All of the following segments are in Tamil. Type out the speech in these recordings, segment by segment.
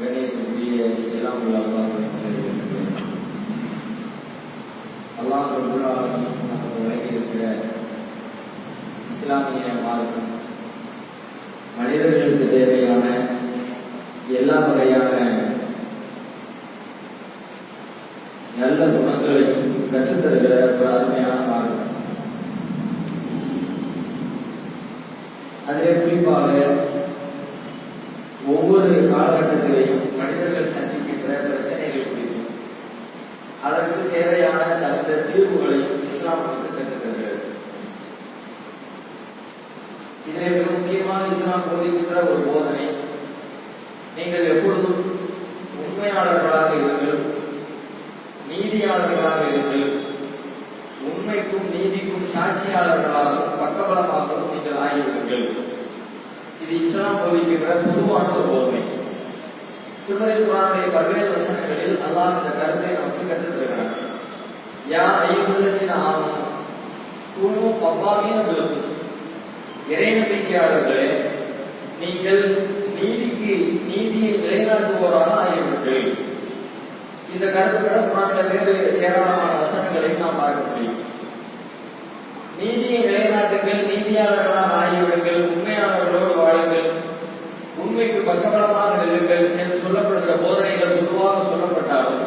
கணேசனுடைய எல்லாம் உள்ள அல்லாஹ் அல்லாஹ் நமக்கு வழங்கி இருக்கிற இஸ்லாமிய மார்க்கம் மனிதர்கள் இஸ்லாம் பொதுவான ஒரு போதனை திருமலை குரானுடைய பல்வேறு வசனங்களில் அல்லாஹ் இந்த கருத்தை நமக்கு கற்றுத் தருகிறார் யா ஐயுள்ளதின் ஆகும் கூணு பவ்வாமீன விழுப்பு இறை நம்பிக்கையாளர்களே நீங்கள் நீதிக்கு நீதியை நிலைநாட்டுவோராக ஆகிவிட்டீர்கள். இந்த கருத்துக்களை குரானில் வேறு ஏராளமான வசனங்களை நாம் பார்க்க முடியும். நீதியை நிலைநாட்டுங்கள் நீதியாளர்களாக ஆகிவிடுங்கள் பக்கபலமாக நில்லுங்கள் என்று சொல்லப்படுகிற போதனைகள் பொதுவாக சொல்லப்பட்டாலும்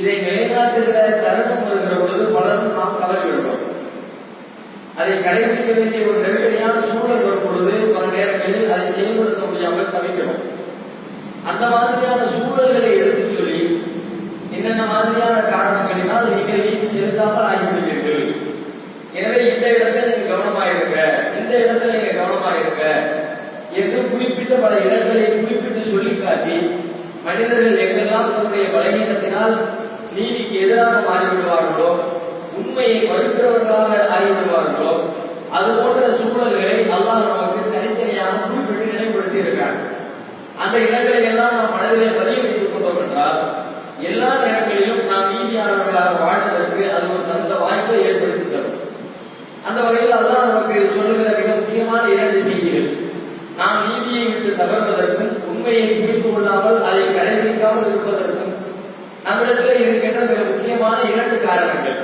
இதை நிலைநாட்டுகிற தருணம் வருகிற பொழுது பலரும் நாம் தவறிவிடுவோம். அதை கடைபிடிக்க வேண்டிய ஒரு நெருக்கடியான சூழல் வரும் பொழுது பல நேரங்களில் அதை செயல்படுத்த முடியாமல் தவிக்கிறோம். அந்த மாதிரியான சூழல்களை எடுத்துச் சொல்லி என்னென்ன மாதிரியான காரணங்களினால் நீங்கள் நீதி செலுத்தாமல் ஆகிவிடுவீர்கள் எனவே இந்த இடத்துல நீங்க கவனமாயிருக்க இந்த இடத்துல நீங்க கவனமாயிருக்க என்று குறிப்பிட்ட பல இடங்களை குறிப்பிட்டு சொல்லி காட்டி மனிதர்கள் தன்னுடைய பலகீனத்தினால் நீதிக்கு எதிராக மாறிவிடுவார்களோ உண்மையை மறுக்கிறவர்களாக ஆகிவிடுவார்களோ அது போன்ற சூழல்களை அல்லாஹ் நமக்கு தனித்தனியாக குறிப்பிட்டு நிலைப்படுத்தி இருக்கிறார் அந்த இடங்களை எல்லாம் நாம் மனதிலே பதிய வைத்துக் கொண்டோம் என்றால் எல்லா நேரங்களிலும் நாம் நீதியாளர்களாக வாழ்வதற்கு அது ஒரு தகுந்த வாய்ப்பை ஏற்படுத்தி தரும் அந்த வகையில் அல்லாஹ் நமக்கு சொல்லுகிற மிக முக்கியமான இரண்டு செய்திகள். நாம் நீதியை விட்டு தவறுவதற்கும் உண்மையை புரிந்து கொள்ளாமல் நம்மிடத்தில் இருக்கின்ற மிக முக்கியமான இரண்டு காரணங்கள்.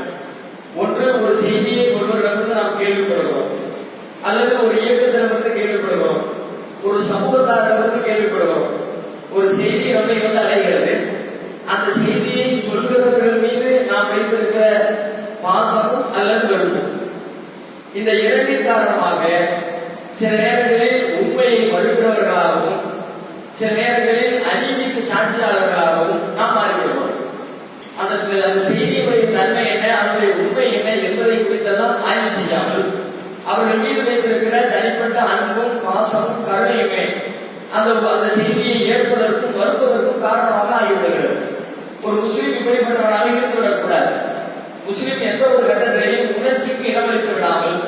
ஒன்று ஒரு செய்தியை ஒருவரிடமிருந்து நாம் கேள்விப்படுகிறோம். அல்லது ஒரு இயக்கத்திடமிருந்து கேள்விப்படுகிறோம். ஒரு சமூகத்தாரிடமிருந்து கேள்விப்படுகிறோம் ஒரு செய்தி நம்மை வந்து அடைகிறது அந்த செய்தியை சொல்கிறவர்கள் மீது நாம் வைத்திருக்கிற பாசமும் அல்லது வெறுப்பும் இந்த இரண்டின் காரணமாக சில நேரங்களில் உண்மையை மறுக்கிறவர்களாகவும் சில நேரங்களில் அநீதிக்கு சாட்சியாளர்களாகவும் நாம் மாறிவிடுவோம் அதற்கு அந்த செய்தியுடைய தன்மை என்ன அதனுடைய உண்மை என்ன என்பதை குறித்தெல்லாம் ஆய்வு செய்யாமல் அவர்கள் மீது வைத்திருக்கிற தனிப்பட்ட அன்பும் பாசமும் கருணையுமே அந்த அந்த செய்தியை ஏற்பதற்கும் மறுப்பதற்கும் காரணமாக ஆகிவிடுகிறது. ஒரு முஸ்லீம் இப்படிப்பட்டவனாக இருந்து விடக்கூடாது முஸ்லீம் எந்த ஒரு கட்டத்திலையும் உணர்ச்சிக்கு இடமளித்து விடாமல்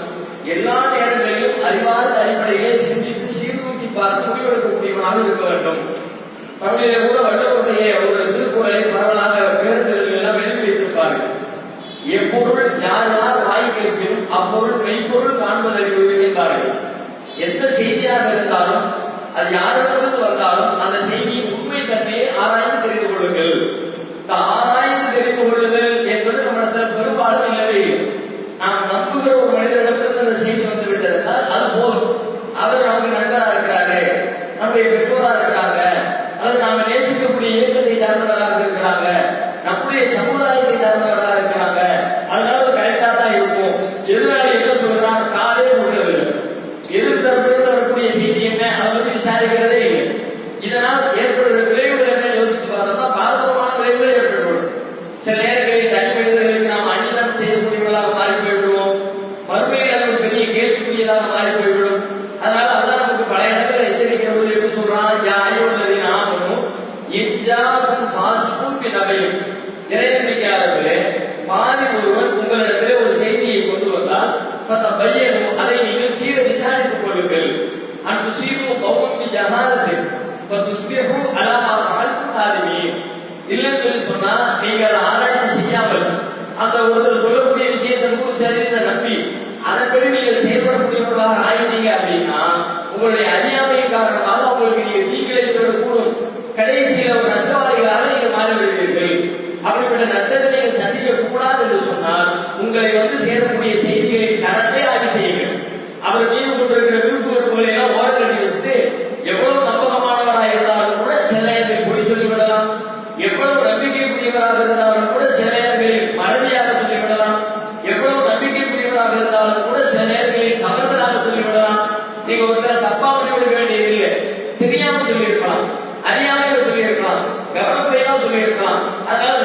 எல்லா நேரங்களிலும் அறிவார்ந்த அடிப்படையிலே சிந்தித்து சீர்தூக்கி பார்த்து முடிவெடுக்கக்கூடியவனாக இருக்க வேண்டும். தமிழிலே கூட வள்ளுவருடைய ஒரு திருக்குறளை பரவலாக பேருந்துகளில் எல்லாம் எழுதி வைத்திருப்பார்கள். எப்பொருள் யார் யார் வாய் கேட்பினும் அப்பொருள் மெய்ப்பொருள் காண்பதறிவு என்பார்கள் எந்த செய்தியாக இருந்தாலும் அது யாரிடமிருந்து வந்தாலும் அந்த செய்தி கவனக்குறைவா சொல்லியிருக்கலாம் அதனால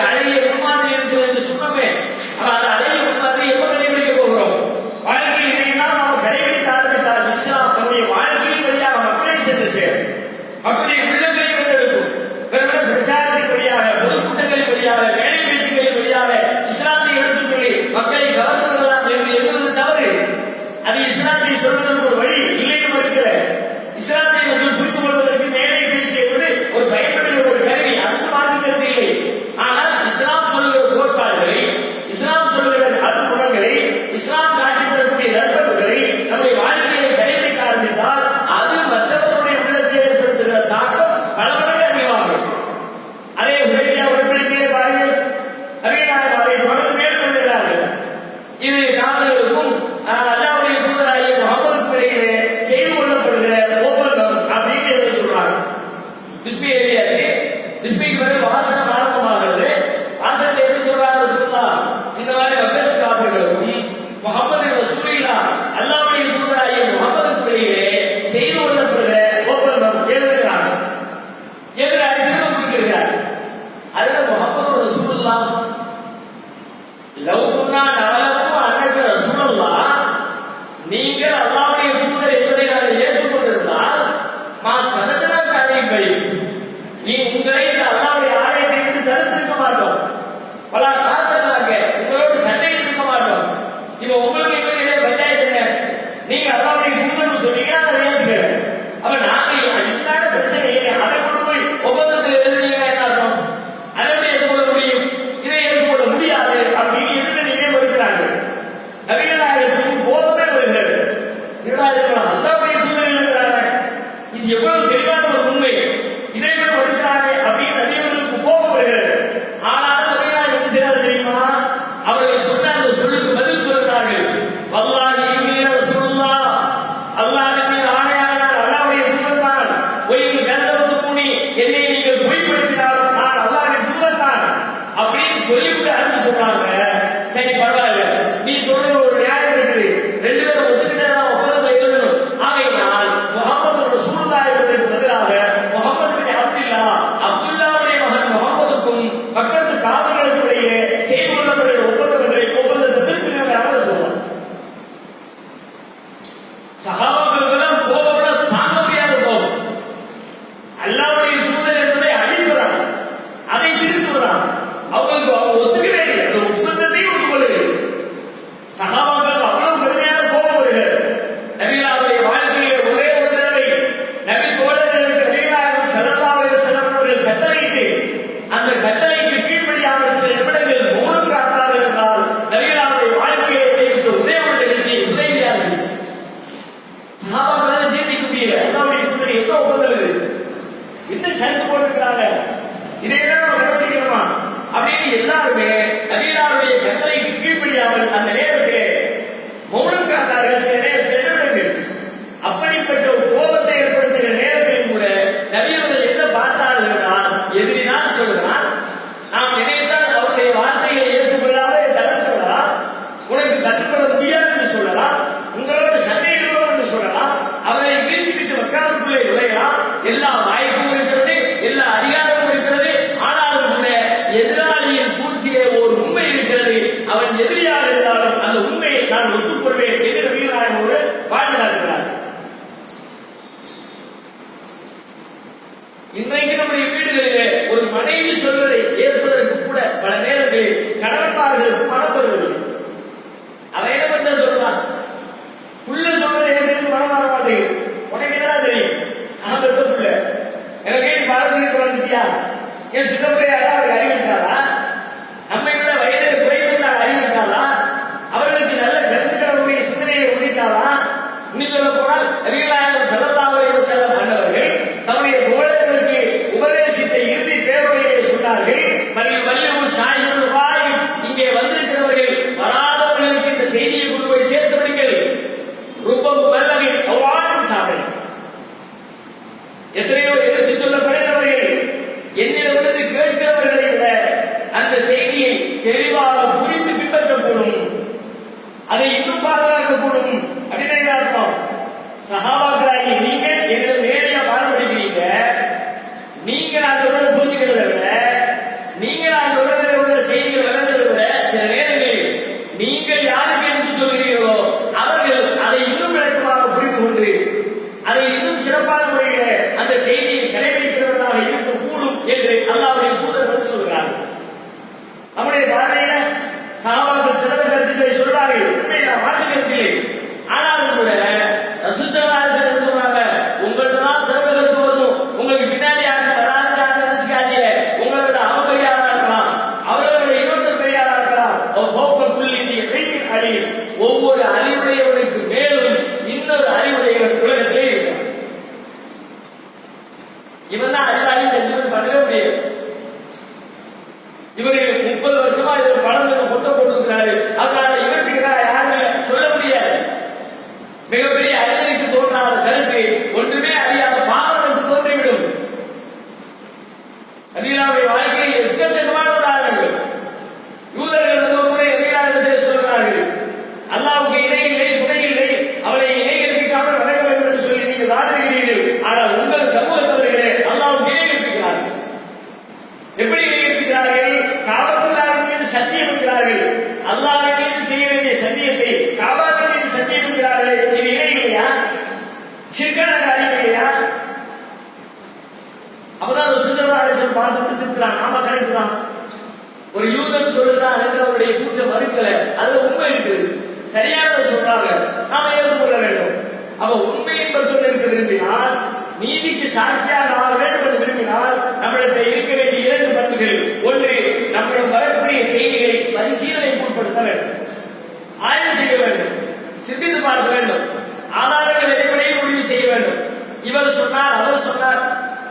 哎呀 আচ্ছা, আছে இல்லாத அல்லா போய் இது எவ்வளவு அவங்களுக்கு அவங்க ஒத்துக்கவே இல்லை. அந்த ஒப்பந்தத்தையும் ஒத்துக்கொள்ளவில்லை. எல்லா வாழ்ந்துட்டு இருக்கிறான் நாம கரெக்ட் தான் ஒரு யூதன் சொல்லுதான் அவருடைய கூச்ச மறுக்கல. அதுல உண்மை இருக்குது. சரியானதை சொல்றாங்க. நாம ஏற்றுக்கொள்ள வேண்டும். அவ உண்மையை பக்கம் இருக்க விரும்பினால் நீதிக்கு சாட்சியாக ஆக வேண்டும் என்று விரும்பினால் நம்மிடத்தில் இருக்க வேண்டிய இரண்டு பண்புகள். ஒன்று நம்மிடம் வரக்கூடிய செய்திகளை பரிசீலனை உட்படுத்த வேண்டும். ஆய்வு செய்ய வேண்டும். சிந்தித்து பார்க்க வேண்டும். ஆதாரங்கள் அடிப்படையில் முடிவு செய்ய வேண்டும். இவர் சொன்னார் அவர் சொன்னார்.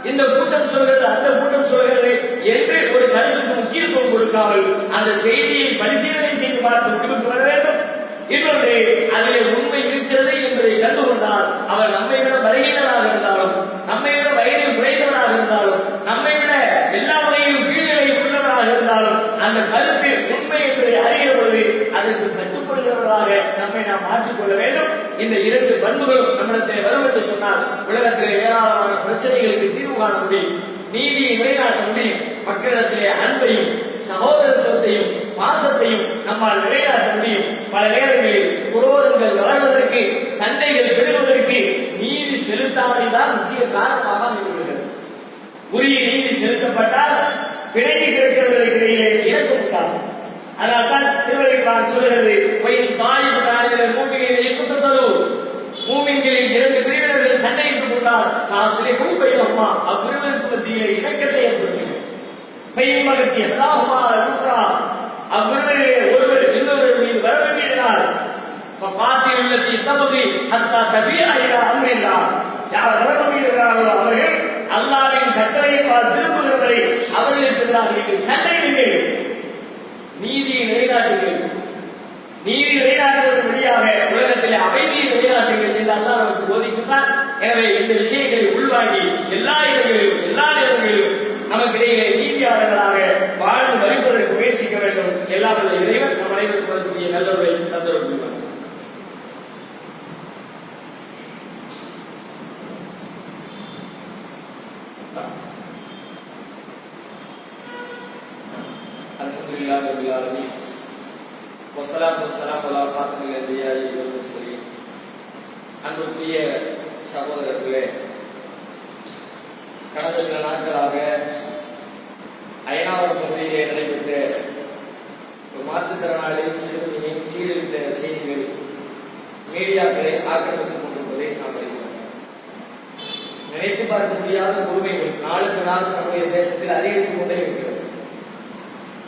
இந்த கூட்டம் சொல்கிறது அந்த கூட்டம் சொல்கிறது என்று ஒரு கருத்துக்கு முக்கியத்துவம் கொடுக்காமல் அந்த செய்தியை பரிசீலனை செய்து பார்த்து முடிவுக்கு வர வேண்டும். இன்னொன்று அதிலே உண்மை இருக்கிறது என்பதை கண்டுகொண்டால் அவர் நம்மை விட பலகீனராக இருந்தாலும் நம்மை விட வயதில் குறைந்தவராக இருந்தாலும் நம்மை விட எல்லா முறையிலும் கீழ்நிலை உள்ளவராக இருந்தாலும் அந்த கருத்து உண்மை என்பதை அறிகிற பொழுது அதற்கு நம்மை நாம் மாற்றிக்கொள்ள வேண்டும். இந்த இரண்டு பண்புகளும் நம்மிடத்தில் வரும் என்று சொன்னால் உலகத்திலே ஏராளமான பிரச்சனைகளுக்கு தீர்வு காண முடியும். நீதியை நிலைநாட்ட முடியும். மக்களிடத்திலே அன்பையும் சகோதரத்துவத்தையும் பாசத்தையும் நம்மால் நிலைநாட்ட முடியும். பல நேரங்களில் குரோதங்கள் வளர்வதற்கு சண்டைகள் பெறுவதற்கு நீதி செலுத்தாமை தான் முக்கிய காரணமாக அமைந்துள்ளது. உரிய நீதி செலுத்தப்பட்டால் பிணைக்கு கிடைக்கிறவர்களுக்கு இடையிலே இணக்கம் உண்டாகும் அதனால் தான் திருவள்ளுவர் சொல்லுகிறது வயல் தாய் பட்டாளிகள் மூமிகளை குற்றத்தலு மூமின்களில் இரண்டு பிரிவினர்கள் சண்டையிட்டுக் கொண்டால் நான் சிலை குறிப்பையுமா அவ்விருவருக்கு மத்தியிலே இணக்கத்தை ஏற்படுத்துகிறேன் பெய்மகத்தி எல்லாகுமா அல்முகரா அவ்விருவரிலே ஒருவர் இன்னொருவர் மீது வர வேண்டியதனால் பாட்டில் உள்ளத்தி தமது ஹத்தா தபியா இலா அம்ரில்லா. யார் வர வேண்டியிருக்கிறார்களோ அவர்கள் அல்லாவின் கட்டளையை திரும்புகிறவரை அவர்களுக்கு எதிராக நீங்கள் சண்டையிடுங்கள் நீதியை நிலைநாட்டுங்கள் நீதி நிலைநாட்டுவதன் வழியாக உலகத்தில் அமைதியை நிலைநாட்டுங்கள் என்று அல்லாஹ் நமக்கு போதிக்கின்றார் எனவே இந்த விஷயங்களை உள்வாங்கி எல்லா இடங்களிலும் எல்லா நேரங்களிலும் நமக்கிடையே நீதியாளர்களாக வாழ்ந்து மறிப்பதற்கு முயற்சிக்க வேண்டும் எல்லா வல்ல இறைவன் நம் அனைவருக்கும் வரக்கூடிய நல்லவர்களை தந்தருள்வார் الحمد لله رب العالمين والصلاة والسلام على خاتم الأنبياء والمرسلين அன்புக்குரிய சில நாட்களாக அயனாவரம் பகுதியிலே நடைபெற்ற ஒரு மாற்றுத்திறனாளி சிறுமியை சீரழித்த செய்திகள் மீடியாக்களை ஆக்கிரமித்துக் கொண்டிருப்பதை நாம் அறிகிறோம் நினைத்து பார்க்க முடியாத கொடுமைகள் நாளுக்கு நாள் நம்முடைய தேசத்தில் அதிகரித்துக் கொண்டே இருக்கிறது.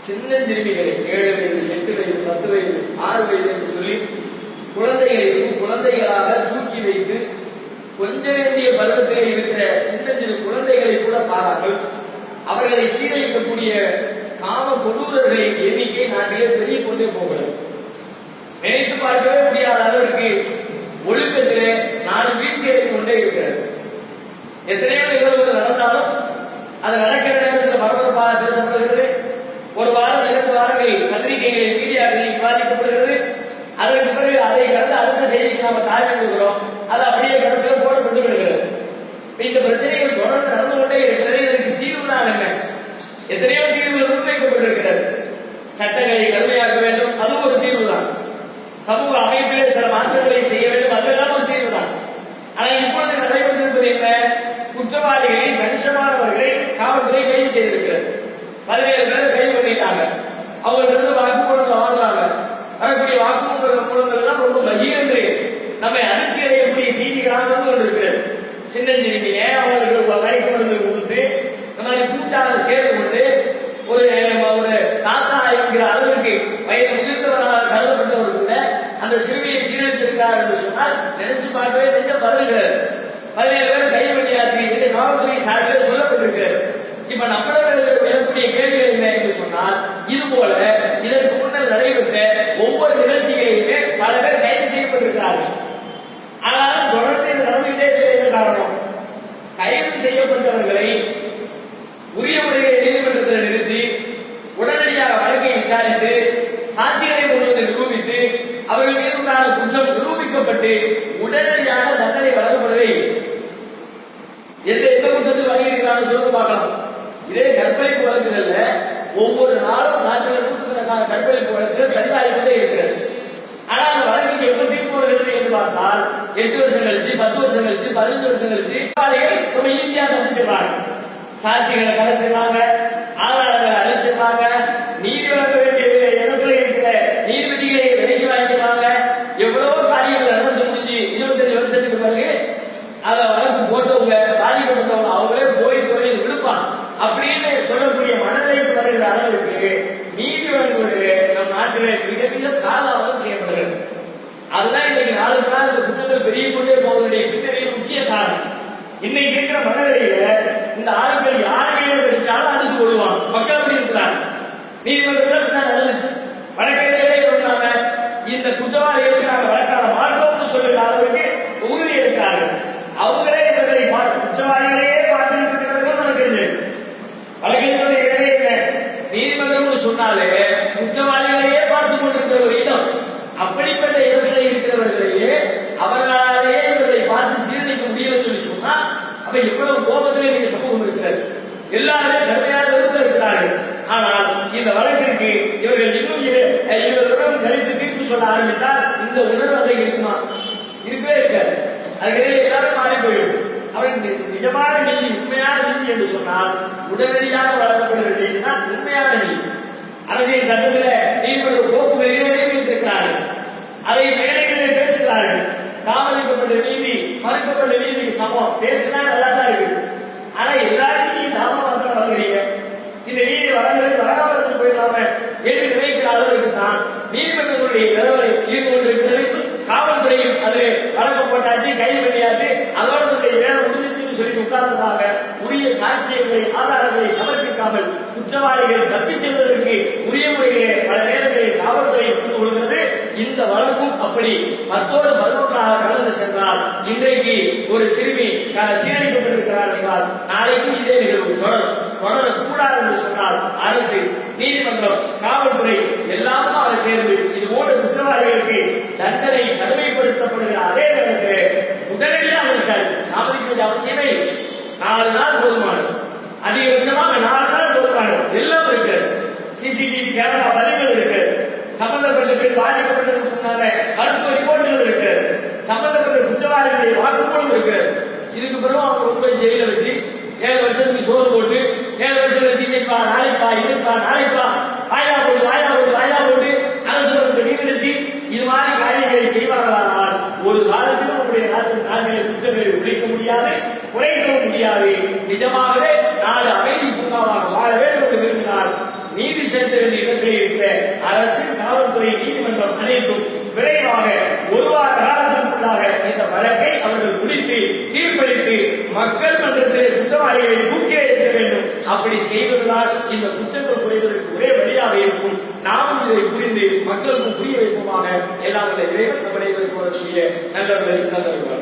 சின்ன சிறுமிகளை ஏழு வயது எட்டு வயது பத்து வயது ஆறு வயது என்று சொல்லி குழந்தைகளையும் குழந்தைகளாக கொஞ்ச வேண்டிய பருவத்திலே இருக்கிற சின்னஞ்சிறு குழந்தைகளை கூட பாராமல் அவர்களை சீரழிக்கக்கூடிய காம கொடூரர்களின் எண்ணிக்கை நாட்டிலே பெரிய கொண்டே போகிறது. நினைத்து பார்க்கவே முடியாத அளவிற்கு ஒழுக்கத்திலே நாடு வீழ்ச்சி அடைந்து கொண்டே இருக்கிறது. எத்தனையோ நிகழ்வுகள் நடந்தாலும் அது நடக்கிற நேரத்தில் பரபரப்பாக பேசப்படுகிறது. ஒரு வாரம் இரண்டு வாரங்கள் பத்திரிகைகளில் மீடியாக்களில் விவாதிக்கப்படுகிறது. அதற்கு பிறகு அதை கடந்து அடுத்த செய்திக்கு நாம தாழ்வு கொடுக்கிறோம் அது அப்படியே கடந்து இந்த பிரச்சனைகள் தொடர்ந்து நடந்து கொண்டே இருக்கிறது. இதற்கு தீர்வு தான் என்ன? எத்தனையோ தீர்வுகள் முன்வைக்கப்பட்டிருக்கிறது. சட்டங்களை கடுமையாக்க வேண்டும். அதுவும் ஒரு தீர்வு தான் சமூக அமைப்பிலே சில மாற்றங்களை செய்ய வேண்டும் அதெல்லாம் ஒரு தீர்வு தான் ஆனால் இப்பொழுது நடைபெற்றிருப்பது என்ன குற்றவாளிகளை கணிசமானவர்களை காவல்துறை கைது செய்திருக்கிறது பதினேழு பேர் கைது பண்ணிட்டாங்க அவங்க இருந்து வாக்குமூலத்தை வாங்குறாங்க வரக்கூடிய வாக்குமூல மூலங்கள் எல்லாம் ரொம்ப பகீரென்று நம்மை அதிர்ச்சி அடையக்கூடிய செய்திகளாக வந்து கொண்டிருக்கிறது சின்னஞ்சிறுமிய அவங்களுக்கு மயக்க மருந்து கொடுத்து இந்த மாதிரி கூட்டாக சேர்ந்து கொண்டு ஒரு ஒரு தாத்தா என்கிற அளவுக்கு வயது முதிர்ந்தவராக கருதப்பட்டவர் கூட அந்த சிறுமியை சீரழித்திருக்கிறார் என்று சொன்னால் நினைச்சு பார்க்கவே நெஞ்சம் பதறுகிறது பதினேழு பேர் கைது பண்ணியாச்சு என்று காவல்துறை சார்பில் சொல்லப்பட்டிருக்கிறது இப்ப நம்மளிடம் எழக்கூடிய கேள்விகள் என்ன என்று சொன்னால் இது போல இதற்கு முன்னர் நடைபெற்ற ஒவ்வொரு நிகழ்ச்சிகளையுமே பல பேர் கைது செய்யப்பட்டிருக்கிறார்கள். ஆனாலும் தொடர்ந்து நடந்துகிட்டே இருக்கிறது காரணம்? கைது செய்யப்பட்டவர்களை உரிய முறையில் நீதிமன்றத்தில் நிறுத்தி உடனடியாக வழக்கை விசாரித்து சாட்சிகளை கொண்டு வந்து நிரூபித்து அவர்கள் மீது உண்டான குற்றம் நிரூபிக்கப்பட்டு உடனடியாக தண்டனை வழங்கப்படவே இல்லை. எந்த எந்த குற்றத்தில் வழங்கியிருக்கிறான்னு சொல்லுங்க பார்க்கலாம் இதே கற்பழிப்பு வழக்குகள்ல ஒவ்வொரு நாளும் நாட்டில் நூற்றுக்கணக்கான கற்பழிப்பு வழக்குகள் பதிவாகி கொண்டே இருக்கிறது ஆனா அந்த வழக்குக்கு எப்ப தீர்ப்பு வருகிறது என்று பார்த்தால் எட்டு வருஷம் கழிச்சு பத்து வருஷம் கழிச்சு பதினஞ்சு வருஷம் கழிச்சு குற்றவாளிகள் ரொம்ப ஈஸியா தப்பிச்சிடுறாங்க சாட்சிகளை கலைச்சிடுறாங்க ஆதாரங்களை அழிச்சிடுறாங்க நீதி வழங்க வேண்டிய இடத்துல இருக்கிற நீதிபதிகளை விலைக்கு வாங்கிக்கிறாங்க எவ்வளவோ காரியங்கள் நடந்து முடிஞ்சு இருபத்தஞ்சு வருஷத்துக்கு பிறகு அதை வழக்கு போட்டவங்க பாதிக்கப்பட்டவங்க அவங்களே போய் தொழில் விடுப்பான் அப்படின்னு சொல்லக்கூடிய மனநிலைக்கு வருகிற அளவிற்கு நீதி வழங்குவதிலே நம் நாட்டிலே மிக மிக காலாவதம் செய்யப்படுகிறது அதுதான் இன்னைக்கு நாளுக்கு நாள் இந்த குற்றங்கள் பெரிய கொண்டே போவதுடைய பின்னணியில் முக்கிய காரணம் இன்னைக்கு இருக்கிற மனநிலையில இந்த ஆட்கள் யார் கையில கிடைச்சாலும் அடிச்சு கொள்வான் மக்கள் அப்படி இருக்கிறாங்க நீதிமன்றத்தில் தான் நடந்துச்சு. சொல்ல ஆரம்பித்தால் இந்த உணர்வு அதை இருக்குமா? இருக்கவே இருக்காது. அதுக்கிடையே எல்லாரும் மாறி போயிடும். அவன் நிஜமான நீதி உண்மையான நீதி என்று சொன்னால் உடனடியாக வழங்கப்படுகிற நீதி தான் உண்மையான நீதி. அரசியல் சட்டத்தில் நீதிமன்ற கோப்புகளிலே இருக்கிறார்கள். அதை மேடைகளிலே பேசுகிறார்கள். தாமதிக்கப்பட்ட நீதி மறுக்கப்பட்ட நீதிக்கு சமம். பேச்சுனா நல்லா தான் இருக்கு. ஆனா எல்லாரும் நீதியும் தாமதமாக தான் வழங்குறீங்க இந்த நீதி வழங்குறது வழங்காமத்தில் போயிடலாம என்று நினைக்கிற அளவிற்கு தான் நீதிமன்றங்களுடைய நிலவரை இருந்து கொண்டிருக்கிறது காவல்துறையும் அதிலே வழக்கு போட்டாச்சு கைது பண்ணியாச்சு அதோட தன்னுடைய வேலை முடிஞ்சிச்சுன்னு சொல்லிட்டு உட்கார்ந்ததாக உரிய சாட்சியங்களை ஆதாரங்களை சமர்ப்பிக்காமல் குற்றவாளிகள் தப்பிச் செல்வதற்கு உரிய முறையிலே பல நேரங்களில் காவல்துறை புரிந்து கொள்கிறது இந்த வழக்கும் அப்படி. பத்தோடு பதினொன்றாக கடந்து சென்றால் இன்றைக்கு ஒரு சிறுமி சீரழிக்கப்பட்டிருக்கிறார் என்றால் நாளைக்கும் இதே நிகழ்வு தொடரும். தொடரக்கூடாது என்று சொன்னால் அரசு நீதிமன்றம் காவல்துறை எல்லாமும் அதை சேர்ந்து இது போன்ற குற்றவாளிகளுக்கு தண்டனை கடுமைப்படுத்தப்படுகிற அதே நேரத்தில் உடனடியாக விசாரி அவசியமே இல்லை. நாலு நாள் போதுமானது. அதிகபட்சமாக நாலு நாள் கொடுப்பாங்க எல்லாம் இருக்கு. சிசிடிவி கேமரா பதிவுகள் இருக்கு. சம்பந்தப்பட்ட பேர் பாதிக்கப்பட்டதுக்கு முன்னால ரிப்போர்ட்டுகள் இருக்கு. சம்பந்தப்பட்ட குற்றவாளிகளுடைய வாக்குமூலம் இருக்கு. இதுக்கு பிறகு அவங்க கொண்டு போய் ஜெயில வச்சு ஏழு வருஷத்துக்கு சோறு போட்டு ஏழு வருஷம் வச்சு இன்னைக்கு நாளைப்பா இதுப்பா நாளைப்பா வாயா போட்டு வாயா போட்டு வாயா போட்டு அரசு பணத்தை வீணடிச்சு இது மாதிரி காரியங்களை செய்வார்களானால் ஒரு காலத்தில் நம்முடைய நாட்டின் நாடுகளை குற்றங்களை ஒழிக்க முடியாது குறைக்கவும் முடியாது. நிஜமாகவே நாடு அமைதி பூங்காவாக வாழ வேண்டும் என்று விரும்பினால் நீதி செலுத்த வேண்டிய இடங்களில் இருக்கிற அரசு காவல்துறை நீதிமன்றம் அனைத்தும் விரைவாக ஒரு வார காலத்திற்குள்ளாக இந்த வழக்கை அவர்கள் முடித்து தீர்ப்பளித்து மக்கள் மன்றத்திலே குற்றவாளிகளை தூக்கி எறிய வேண்டும். அப்படி செய்வதால் இந்த குற்றங்கள் குறைவதற்கு ஒரே வழியாக இருக்கும். நாமும் இதை புரிந்து மக்களுக்கு புரிய வைப்போமாக எல்லாம் இறைவன் நம்முடைய நல்லவர்களை நல்லவர்கள்